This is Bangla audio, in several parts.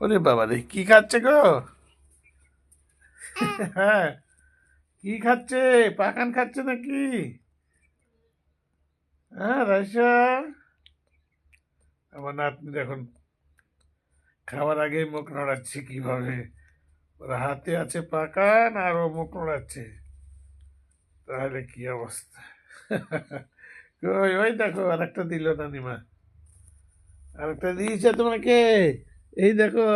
ওরে বাবা রে, কি খাচ্ছে গো? হ্যাঁ কি খাচ্ছে? পাকান খাচ্ছে নাকি? হ্যাঁ রাইসা? আমার নাতনি এখন খাবার আগে মুখ নড়াচ্ছে কীভাবে। ওর হাতে আছে পাকান আর ও মুখ নড়াচ্ছে। তাহলে কি অবস্থা? ওই ওই দেখো আর একটা দিল নানিমা। আর একটা দিয়েছে তোমাকে? এই দেখো,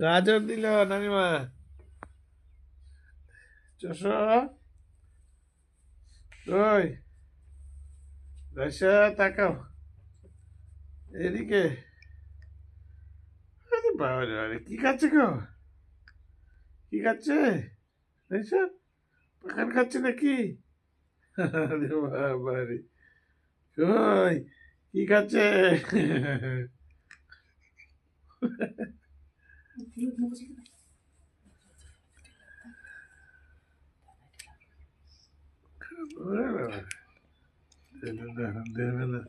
গাজর দিল নানিমা। চশো ওই দশা তাকাও। এদিকে। বাবা রে কি খাচ্ছে গো? কি খাচ্ছে? দশা পাখান খাচ্ছে নাকি? বাবা রে। কই কি খাচ্ছে। দেবে না দেবে না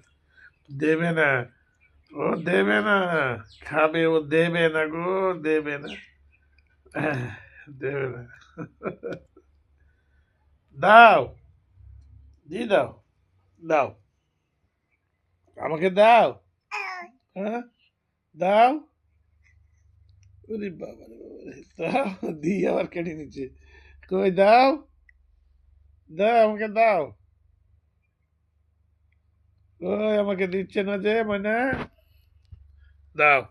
দেবে না ও দেবে না খাবে ও দেবে না গো দেবে না আহ, দেবে না দাও দি দাও দাও আমাকে দাও হ্যাঁ দাও ওরে বাবা দাও দি আবার কেটে নিচ্ছে কই দাও? দাও, আমাকে দাও। কই আমাকে দিচ্ছে না যে মানে দাও।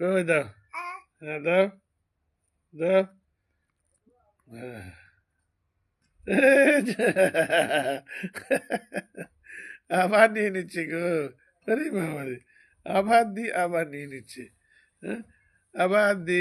কই দাও? হ্যাঁ দাও। দাও। হ্যাঁ। আবার নিয়ে নিচ্ছে গো। আরে বাবা আবার দি আবার নিয়ে নিচ্ছে। হ্যাঁ? আবার দি